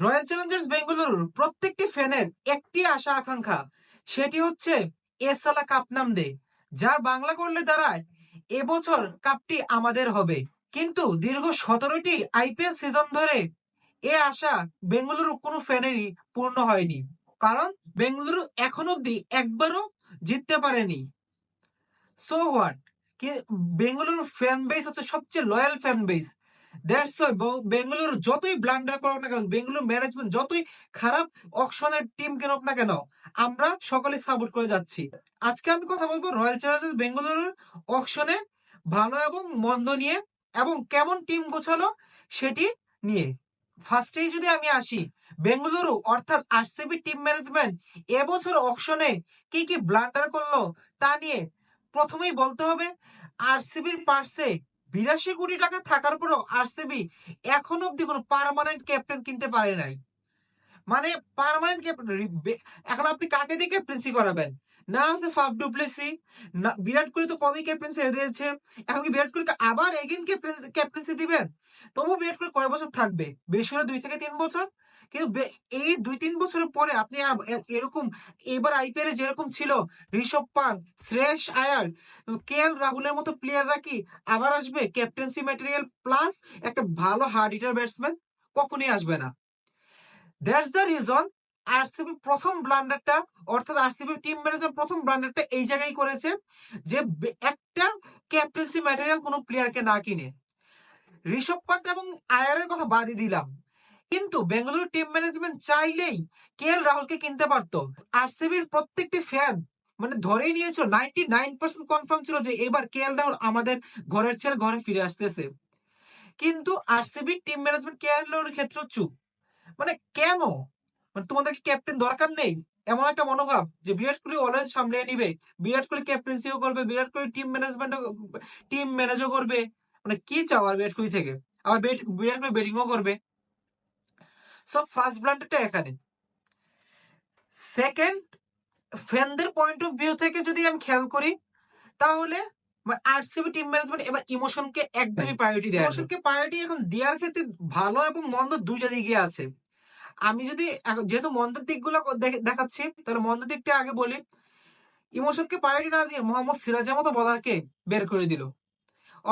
Royal Challengers বেঙ্গালুরুর প্রত্যেকটি ফ্যানের একটি আশা আকাঙ্ক্ষা, সেটি হচ্ছে এসালা কাপ নাম দে যার বাংলা করলে দাঁড়ায় এবছর কাপটি আমাদের হবে। কিন্তু দীর্ঘ সতেরোটি আইপিএল সিজন ধরে এ আশা বেঙ্গালুরু কোনো ফ্যানেরই পূর্ণ হয়নি, কারণ বেঙ্গালুরু এখন অব্দি একবারও জিততে পারেনি। So what Bengaluru fan base হচ্ছে সবচেয়ে loyal fan base that's Bengaluru যতই ব্লান্ডার করুক না কেন বেঙ্গালুরু ম্যানেজমেন্ট যতই খারাপ অকশনের টিম কেনুক না কেন, আমরা সকলে সাপোর্ট করে যাচ্ছি। আজকে আমি কথা বলব রয়্যাল চ্যালেঞ্জার্স বেঙ্গালুরুর অকশনে ভালো এবং মন্দ নিয়ে এবং কেমন টিম গোছালো সেটি নিয়ে। ফার্স্টেই যদি আমি আসি বেঙ্গালুরু অর্থাৎ আরসিবি টিম ম্যানেজমেন্ট এবছর অকশনে কি কি ব্লান্ডার করল তা নিয়ে প্রথমেই বলতে হবে আরসিবির পার্সে বিরাশি কোটি টাকা থাকার পরেও আরসিবি এখন অব্দি কোনো পারমানেন্ট ক্যাপ্টেন কিনতে পারে নাই। মানে পারমানেন্ট ক্যাপ্টেন এখন আপনি কাকে দিয়ে ক্যাপ্টেন্সি করাবেন? না আছে ফাফ ডুপ্লেসি না, বিরাট কোহলি তো কমই ক্যাপ্টেন্সি দিয়েছে। এখন কি বিরাট কোহলিকে আবার এগেন ক্যাপ্টেন্সি দিবেন? তবু বিরাট কোহলি কয় বছর থাকবে? বেশি হলে দুই থেকে তিন বছর? কিন্তু এই দুই তিন বছরের পরে আপনি আর এরকম এবার আইপিএল যেরকম ছিল ঋষভ পান্ত শ্রেয়স আয়ার কে এল রাহুলের মতো প্লেয়াররা কি আবার আসবে? ক্যাপ্টেন্সি ম্যাটেরিয়াল প্লাস একটা ভালো হার্ড হিটার ব্যাটসম্যান কখনই আসবে না। দ্যাটস দ্য রিজন আরসিবি প্রথম ব্লান্ডারটা অর্থাৎ আরসিবি টিম ম্যানেজার প্রথম ব্লান্ডারটা এই জায়গায় করেছে যে একটা ক্যাপ্টেন্সি ম্যাটেরিয়াল কোনো প্লেয়ারকে না কিনে। ঋষভ পান্ত এবং আয়ারের কথা বাদই দিলাম। কিন্তু বেঙ্গালুরু টিম ম্যানেজমেন্ট চাইলেই কে এল রাহুলকে কিনতে পারতো? আরসিবির প্রত্যেকটি ফ্যান মানে ধরেই নিয়েছিল নাইনটি নাইন পার্সেন্ট কনফার্ম ছিল যে এবার কে এল রাহুল আমাদের ঘরের ছেড়ে ঘরে ফিরে আসতেছে। কিন্তু RCB team management K L রাহুলের ক্ষেত্রে চুপ। মানে কেন? মানে তোমাদের কি ক্যাপ্টেন দরকার নেই? এমন একটা মনোভাব যে বিরাট কোহলি অলওয়েজ সামলে নিবে। বিরাট কোহলি ক্যাপ্টেন্সিও করবে, Virat Kohli team management team ম্যানেজও করবে। মানে কি চাও আর বিরাট কোহলি থেকে? আবার বিরাট কোহলি ব্যাটিংও করবে। সো ফার্স্ট ব্লান্ডারটা এখানে। সেকেন্ড ফ্যানদের পয়েন্ট অফ ভিউ থেকে যদি আমি খেয়াল করি তাহলে আরসিবি টিম ম্যানেজমেন্ট এবার ইমোশনকে একদমই প্রায়োরিটি দেয় ইমোশনকে প্রায়োরিটি এখন দেওয়ার ক্ষেত্রে ভালো এবং মন্দ দুইটা দিকে আছে। আমি যদি এখন- যেহেতু মন্দের দিকগুলো দেখাচ্ছি তাহলে মন্দ দিকটা আগে বলি। ইমোশনকে প্রায়োরিটি না দিয়ে মোহাম্মদ সিরাজের মতো বলারকে বের করে দিল।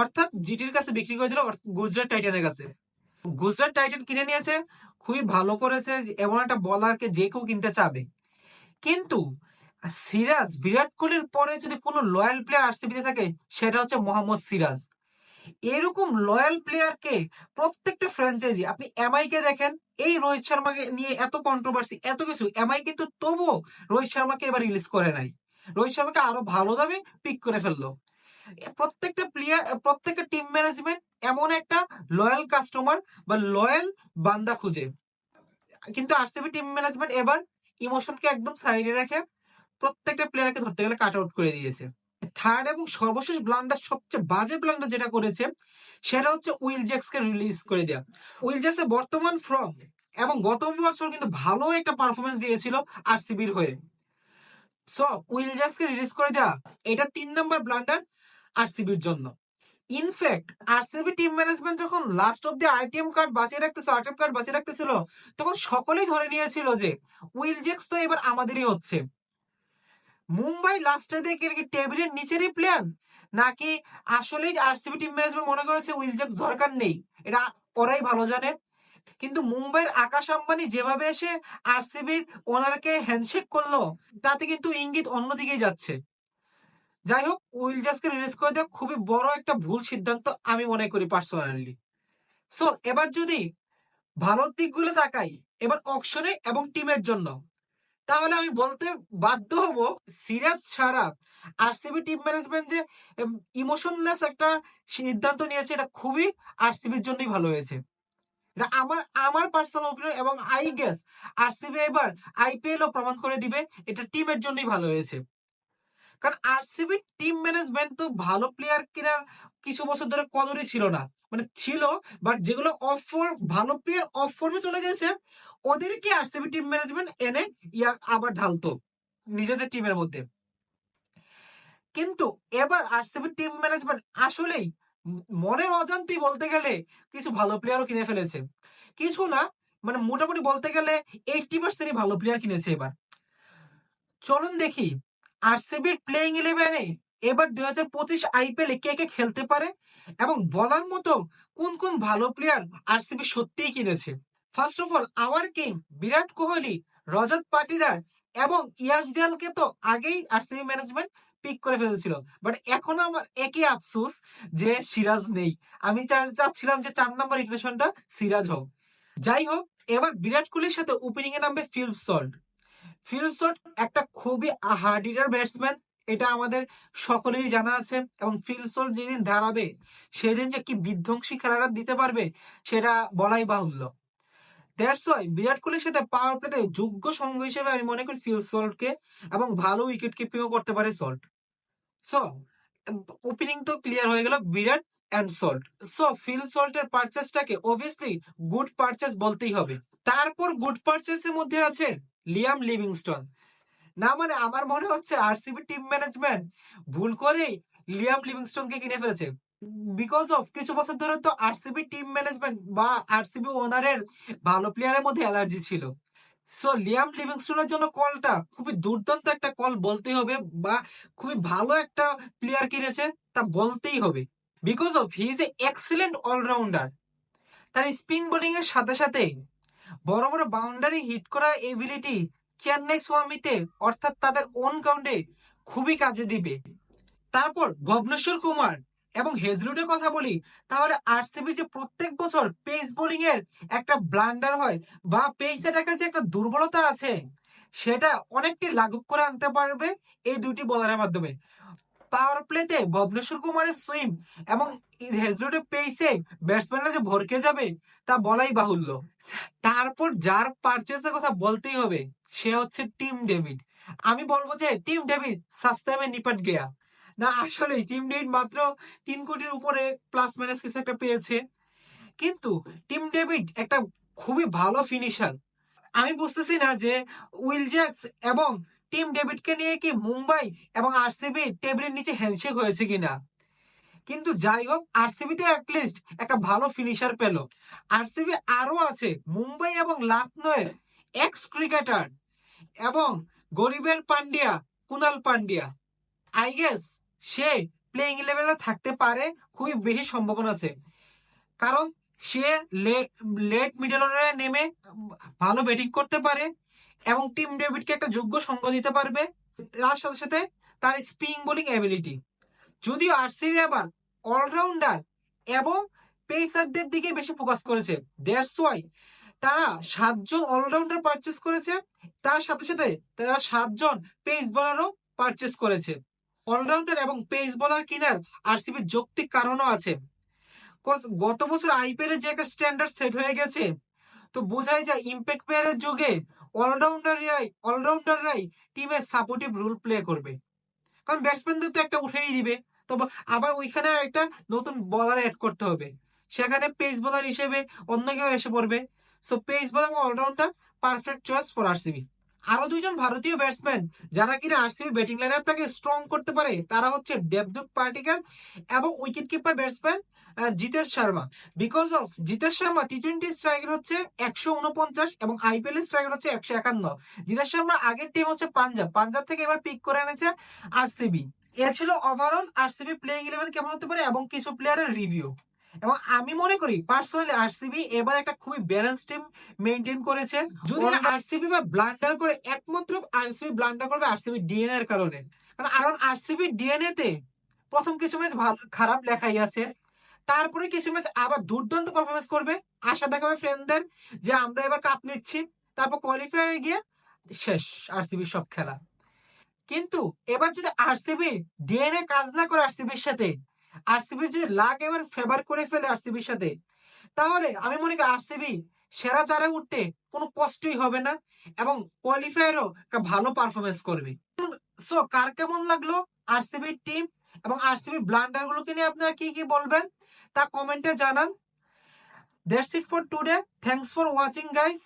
অর্থাৎ জিটির কাছে বিক্রি করে দিল গুজরাট টাইটানের কাছে। গুজরাট টাইটান কিনে নিয়েছে, খুবই ভালো করেছে, এমন একটা বলারকে যে কেউ কিনতে চাবে। কিন্তু সিরাজ, বিরাট কোহলির পরে যদি কোনো লয়াল প্লেয়ার আরসিবিতে থাকে, সেটা হচ্ছে মোহাম্মদ সিরাজ। এরকম লয়াল প্লেয়ারকে প্রত্যেকটা ফ্র্যাঞ্চাইজি আপনি এমআই কে দেখেন, এই রোহিত শর্মাকে নিয়ে এত কন্ট্রোভার্সি এত কিছু এমআই কিন্তু তবুও রোহিত শর্মাকে এবার রিলিজ করে নাই। রোহিত শর্মাকে আরও ভালো দামে পিক করে ফেলল। প্রত্যেকটা প্লেয়ার প্রত্যেকটা টিম ম্যানেজমেন্ট এমন একটা লয়াল কাস্টমার বা লয়াল বান্দা খুঁজে। কিন্তু আরসিবি টিম ম্যানেজমেন্ট এবার ইমোশনকে একদম সাইডে রেখে প্রত্যেকটা প্লেয়ারকে ধরতে গেলে কাট আউট করে দিয়েছে। থার্ড এবং সর্বশেষ ব্লান্ডার সবচেয়ে বাজে ব্লান্ডার যেটা করেছে, সেটা হচ্ছে উইল জ্যাক্সকে রিলিজ করে দেওয়া উইল জ্যাক্সের বর্তমান ফর্ম এবং গত বছর কিন্তু ভালো একটা পারফরমেন্স দিয়েছিল আরসিবির হয়ে। সো উইল জ্যাক্সকে রিলিজ করে দেওয়া এটা তিন নম্বর ব্লান্ডার আরসিবির জন্য। In fact RCB team management যখন last of the ITM card বাঁচিয়ে রাখতেছিল আইটিএম কার্ড বাঁচিয়ে রাখতেছিল, তখন সকলেই ধরে নিয়েছিল যে উইল জ্যাক্স তো এবার আমাদেরই হচ্ছে। মুম্বাই লাস্টে দেখে কি টেবিলের নিচেরই প্ল্যান নাকি আসলেই আরসিবি টিম ম্যানেজমেন্ট মনে করেছে উইল জ্যাক্স দরকার নেই? এটা ওরাই ভালো জানে। কিন্তু মুম্বাইয়ের আকাশ আম্বানি যেভাবে এসে আরসিবির ওনারকে হ্যান্ডশেক করল, তাতে কিন্তু ইঙ্গিত অন্যদিকেই যাচ্ছে। যাই হোক উইল জাসকে রিলিজ করে দেওয়া খুবই বড় একটা ভুল সিদ্ধান্ত আমি মনে করি পার্সোনালি সো এবার যদি ভালোর দিকগুলো তাকাই, এবার অকশনে এবং টিমের জন্য, তাহলে আমি বলতে বাধ্য হব সিরাজ ছাড়া আরসিবি টিম ম্যানেজমেন্ট যে ইমোশনলেস একটা সিদ্ধান্ত নিয়েছে, এটা খুবই আরসিবির জন্যই ভালো হয়েছে। এটা আমার আমার পার্সোনাল ওপিনিয়ন এবং আই গেস আরসিবি এবার আইপিএল ও প্রমাণ করে দিবে, এটা টিমের জন্যই ভালো হয়েছে। কারণ আরসিবি টিম ম্যানেজমেন্ট তো ভালো প্লেয়ার কেনার কিছু বছর ধরে কদরই ছিল না। মানে ছিল বাট যেগুলো অফ ফর্ম ভালো প্লেয়ার অফ ফর্মে চলে গেছে, ওদেরকে আরসিবি টিম ম্যানেজমেন্ট এনে ইয়া আবার ঢালতো নিজেদের টিমের মধ্যে। কিন্তু এবার আরসিবি টিম ম্যানেজমেন্ট আসলেই মনের অজান্তেই বলতে গেলে কিছু ভালো প্লেয়ারও কিনে ফেলেছে। কিছু না মানে মোটামুটি বলতে গেলে এইটটি পার্সেন্টই ভালো প্লেয়ার কিনেছে এবার। চলুন দেখি আরসিবির প্লেইং ইলেভেনে এবার দুই হাজার পঁচিশ আইপিএল কে কে খেলতে পারে? এবং বলার মতো কোন কোন ভালো প্লেয়ার আরসিবি সত্যিই কিনেছে? First of all our king Virat Kohli, Rajat Patidar এবং ইয়াশ দিয়ালকে তো আগেই আরসিবি ম্যানেজমেন্ট পিক করে ফেলেছিল। বাট এখন আমার একই আফসোস যে সিরাজ নেই। আমি চাচ্ছিলাম যে চার নম্বর ইকুয়েশনটা সিরাজ হোক। যাই হোক, এবার বিরাট কোহলির সাথে ওপেনিং এ নামবে ফিল সল্ট। ফিল সল্ট একটা খুবই হার্ড হিটার ব্যাটসম্যান, এটা আমাদের সকলেরই জানা আছে। এবং ফিল সল্ট যেদিন দাঁড়াবে, সেদিন যে কি বিধ্বংসী খেলাটা দিতে পারবে, সেটা বলাই বাহুল্য। দ্যাটস বিরাট কোহলির সাথে পাওয়ার প্লেতে যোগ্য সঙ্গ হিসেবে আমি মনে করি ফিল সল্টকে এবং ভালো উইকেট কিপিংও করতে পারে সল্ট। সো ওপেনিং তো ক্লিয়ার হয়ে গেল Virat and Salt. So Phil সল্টের পারচেসটাকে অবভিয়াসলি গুড পারচেস বলতেই হবে। তারপর গুড পারচেসের মধ্যে আছে লিয়াম লিভিংস্টন। না মানে আমার মনে হচ্ছে আরসিবি টিম ম্যানেজমেন্ট ভুল করেই লিয়াম লিভিংস্টনকে কিনে ফেলেছে। বিকজ অফ কিছু বছর ধরে তো আরসিবি টিম ম্যানেজমেন্ট বা আরসিবি ওনারের ভালো প্লেয়ারের মধ্যে অ্যালার্জি ছিল। সো লিয়াম লিভিংস্টনের জন্য কলটা খুবই দুর্দান্ত একটা কল বলতেই হবে বা খুবই ভালো একটা প্লেয়ার কিনেছে তা বলতেই হবে। Because of he is a excellent allrounder তার স্পিন বোলিং এর সাথে সাথে বড় বড় বাউন্ডারি হিট করার এবিলিটি চেন্নাই সোয়ামিতে, অর্থাৎ তাদের ওন গ্রাউন্ডে খুবই কাজে দিবে। তারপর ভুবনেশ্বর কুমার এবং হেজলুডের কথা বলি, তাহলে আরসিবি যে প্রত্যেক বছর পেস বোলিং এর একটা ব্লান্ডার হয় বা পেস অ্যাটাকের যে একটা দুর্বলতা আছে, সেটা অনেকটি লাঘব করে আনতে পারবে এই দুইটি বোলারের মাধ্যমে। পাওয়ার প্লেতে ভবনেশ্বর কুমারের সুইম এবং হেজলুডের পেসে ব্যাটসম্যানরা যে ভরকে যাবে, তা বলাই বাহুল্য। তারপর যার পারচেসের কথা বলতেই হবে, সে হচ্ছে টিম ডেভিড। আমি বলব যে টিম ডেভিড সাস্তেমে নিপাট গেয়া। না আসলে টিম ডেভিড মাত্র তিন কোটির উপরে প্লাস মাইনাস কিছু একটা পেয়েছে। কিন্তু টিম ডেভিড একটা খুবই ভালো ফিনিশার আমি বুঝতেছি না যে উইল জ্যাক্স এবং টিম ডেভিডকে নিয়ে কি মুম্বাই এবং আরসিবি টেবিলের নিচে হ্যান্ডশেক হয়েছে কিনা? কিন্তু যাই হোক আরসিবিতে অ্যাটলিস্ট একটা ভালো ফিনিশার পেল। আরসিবি আরও আছে, মুম্বাই এবং লখনৌয়ের এক্স ক্রিকেটার এবং গরিবের পান্ডিয়া, কুনাল পান্ডিয়া। আই গেস সে প্লেইং ইলেভেনে থাকতে পারে, খুবই বেশি সম্ভাবনা আছে। কারণ সে লেট মিডল অর্ডারে নেমে ভালো ব্যাটিং করতে পারে এবং টিম ডেভিডকে একটা যোগ্য সঙ্গ দিতে পারবে। তার সাথে সাথে তার স্পিন বোলিং অ্যাবিলিটি যদিও আরসিবি আবার অলরাউন্ডার এবং পেসারদের দিকে বেশি ফোকাস করেছে। দ্যাটস ওয়াই তারা সাতজন অলরাউন্ডার পারচেস করেছে। তার সাথে সাথে তারা সাতজন পেস বোলারও পারচেস করেছে। অলরাউন্ডার এবং পেস বোলার কিনার আরসিবির যৌক্তিক কারণও আছে। গত বছর আইপিএল যে একটা স্ট্যান্ডার্ড সেট হয়ে গেছে তো বোঝাই যায় ইম্প্যাক্ট প্লেয়ারের যুগে অলরাউন্ডাররাই অলরাউন্ডাররাই টিমের সাপোর্টিভ রোল প্লে করবে। কারণ ব্যাটসম্যানদের তো একটা উঠেই দিবে। তো আবার ওইখানে একটা নতুন বলার অ্যাড করতে হবে। সেখানে পেস বোলার হিসেবে অন্য কেউ এসে পড়বে। সো পেস বোলার এবং allrounder perfect choice for RCB আরও দুইজন ভারতীয় ব্যাটসম্যান যারা কিনা আরসিবি ব্যাটিং লাইনআপটাকে স্ট্রং করতে পারে, তারা হচ্ছে দেবদূত পার্টিকাল এবং wicket keeper batsman Jitesh Sharma. Because of Jitesh Sharma T twenty striker হচ্ছে একশো উনপঞ্চাশ এবং আইপিএল স্ট্রাইকার হচ্ছে একশো একান্ন। জিতেশ শর্মা আগের টিম হচ্ছে পাঞ্জাব। পাঞ্জাব থেকে এবার পিক করে এনেছে আরসিবি এ ছিল ওভারঅল আরসিবি প্লেইং ইলেভেন কেমন হতে পারে এবং কিছু প্লেয়ারের রিভিউ এবং আমি মনে করি পার্সোনালি আরসিবি এবার একটা খুবই ব্যালেন্স টিম মেনটেন করেছে। যদি আরসিবি বা ব্লান্ডার করে একমাত্র আরসিবি ব্লান্ডার করবে আরসিবি ডিএনএ এর কারণে। কারণ কারণ আরসিবি ডিএনএ তে প্রথম কিছু ম্যাচ খারাপ লেখাই আছে। তারপরে কিছু ম্যাচ আবার দুর্দান্ত পারফরমেন্স করবে। আশা দেখাবে ফ্রেন্ডদের যে আমরা এবার কাপ নিচ্ছি। তারপর কোয়ালিফায়ারে গিয়ে শেষ আরসিবি সব খেলা। কিন্তু এবার যদি আরসিবি ডিএনএ কাজ না করে আরসিবির সাথে আরসিবির যদি লাক এবার ফেভার করে ফেলে আরসিবির সাথে, তাহলে আমি মনে করি আরসিবি সেরা চারে উঠতে কোনো কষ্টই হবে না এবং কোয়ালিফায়ারও একটা ভালো পারফরমেন্স করবে। সো কার কেমন লাগল আরসিবির টিম এবং আরসিবি ব্লান্ডার গুলোকে নিয়ে আপনারা কি কি বলবেন? তা কমেন্টে জানান। That's it for today thanks for watching guys